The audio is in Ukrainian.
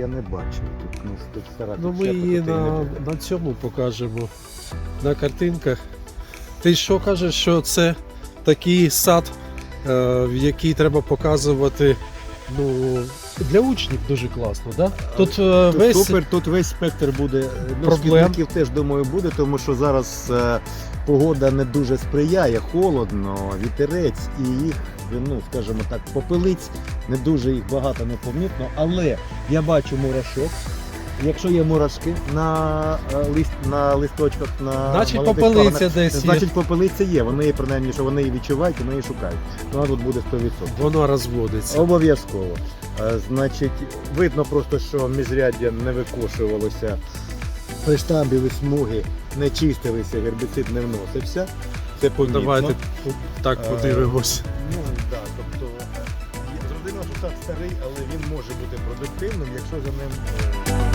я не бачив. Тут, ну, тут стара Ну ми її на, на цьому покажемо. На картинках. Ти що кажеш, що це такий сад, е, в який треба показувати ну, для учнів дуже класно, да? Тут е, весь Супер, тут весь спектр буде. Ну, Проблем. шкідників теж думаю буде, тому що зараз е, погода не дуже сприяє, холодно, вітерець і їх, ну скажімо так, попелиць не дуже їх багато не помітно, але я бачу мурашок. Якщо є мурашки на, е, лист, на листочках, на Значить, попелиця десь є. значить попелиця є. Вони її, принаймні, що вони її відчувають, вони її шукають. Вона тут буде 100%. Воно розводиться. Обов'язково. Е, Значить, видно просто, що міжряддя не викошувалося, штамбові смуги не чистилися, гербіцид не вносився. Це помітно. Давайте так Е, подивимось. Сад старий, але він може бути продуктивним, якщо за ним е,